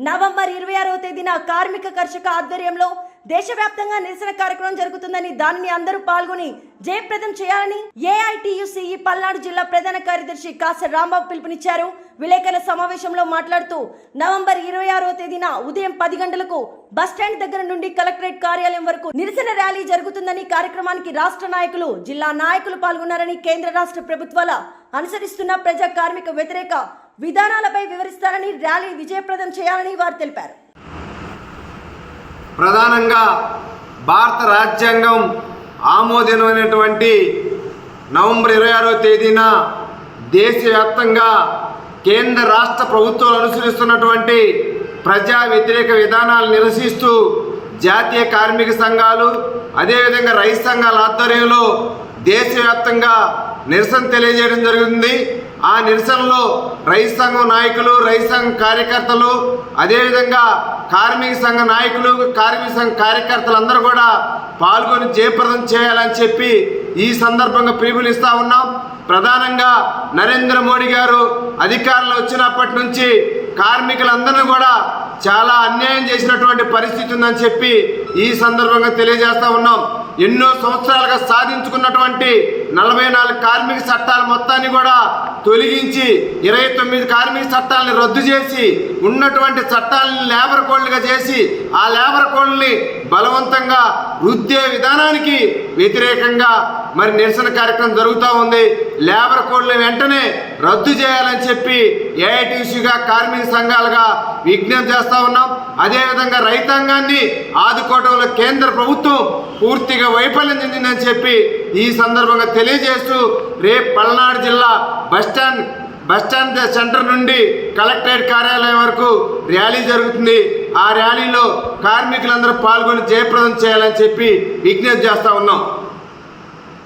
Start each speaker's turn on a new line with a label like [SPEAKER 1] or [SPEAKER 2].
[SPEAKER 1] November ఇరవై ఆరవ తేదీన కార్మిక కర్షక ఆధ్వర్యంలో దేశవ్యాప్తంగా నిరసన కార్యక్రమం జరుగుతుందని దానిని అందరూ పాల్గొని జయప్రదం చేయాలని ఏఐటియుసిఈ పల్నాడు జిల్లా ప్రధాన కార్యదర్శి కాస రాంబాబు పిలుపునిచ్చారు. విలేకరుల సమావేశంలో మాట్లాడుతూ నవంబర్ ఇరవై ఆరవ తేదీన ఉదయం పది గంటలకు బస్టాండ్ దగ్గర నుండి కలెక్టరేట్ కార్యాలయం వరకు నిరసన ర్యాలీ జరుగుతుందని కార్యక్రమానికి రాష్ట్ర నాయకులు జిల్లా నాయకులు పాల్గొన్నారని కేంద్ర రాష్ట్ర ప్రభుత్వాల అనుసరిస్తున్న ప్రజా కార్మిక వ్యతిరేక విధానాలపై వివరిస్తారని ర్యాలీ విజయప్రదం చేయాలని వారు తెలిపారు.
[SPEAKER 2] ప్రధానంగా భారత రాజ్యాంగం ఆమోదనమైనటువంటి నవంబర్ ఇరవై ఆరో తేదీన దేశవ్యాప్తంగా కేంద్ర రాష్ట్ర ప్రభుత్వాలు అనుసరిస్తున్నటువంటి ప్రజా వ్యతిరేక విధానాలు నిరసిస్తూ జాతీయ కార్మిక సంఘాలు అదేవిధంగా రైతు సంఘాల ఆధ్వర్యంలో దేశవ్యాప్తంగా నిరసన తెలియజేయడం జరుగుతుంది. ఆ నిరసనలో రైతు సంఘం నాయకులు రైతు సంఘం కార్యకర్తలు అదేవిధంగా కార్మిక సంఘ నాయకులు కార్మిక సంఘ కార్యకర్తలందరూ కూడా పాల్గొని జయప్రదం చేయాలని చెప్పి ఈ సందర్భంగా పిలుపునిస్తూ ఉన్నాం. ప్రధానంగా నరేంద్ర మోడీ గారు అధికారంలో వచ్చినప్పటి నుంచి కార్మికులందరినీ కూడా చాలా అన్యాయం చేసినటువంటి పరిస్థితి ఉందని చెప్పి ఈ సందర్భంగా తెలియజేస్తూ ఉన్నాం. ఎన్నో సంవత్సరాలుగా సాధించుకున్నటువంటి నలభై నాలుగు కార్మిక చట్టాల మొత్తాన్ని కూడా తొలగించి ఇరవై తొమ్మిది కార్మిక చట్టాలను రద్దు చేసి ఉన్నటువంటి చట్టాలను లేబర్ కోడ్లుగా చేసి ఆ లేబర్ కోడ్ని బలవంతంగా రుద్దే విధానానికి వ్యతిరేకంగా మరి నిరసన కార్యక్రమం జరుగుతూ ఉంది. లేబర్ కోడ్లు వెంటనే రద్దు చేయాలని చెప్పి ఏఐటీసీగా కార్మిక సంఘాలుగా విజ్ఞప్తి చేస్తూ ఉన్నాం. అదేవిధంగా రైతాంగాన్ని ఆదుకోవడంలో కేంద్ర ప్రభుత్వం పూర్తిగా వైఫల్యం చెందిందని చెప్పి ఈ సందర్భంగా తెలియజేస్తూ రేపు పల్నాడు జిల్లా bus stand bus stand center నుండి కలెక్టరేట్ కార్యాలయం వరకు ర్యాలీ జరుగుతుంది. ఆ ర్యాలీలో కార్మికులందరూ పాల్గొని జయప్రదం చేయాలని చెప్పి విజ్ఞప్తి చేస్తూ ఉన్నాం.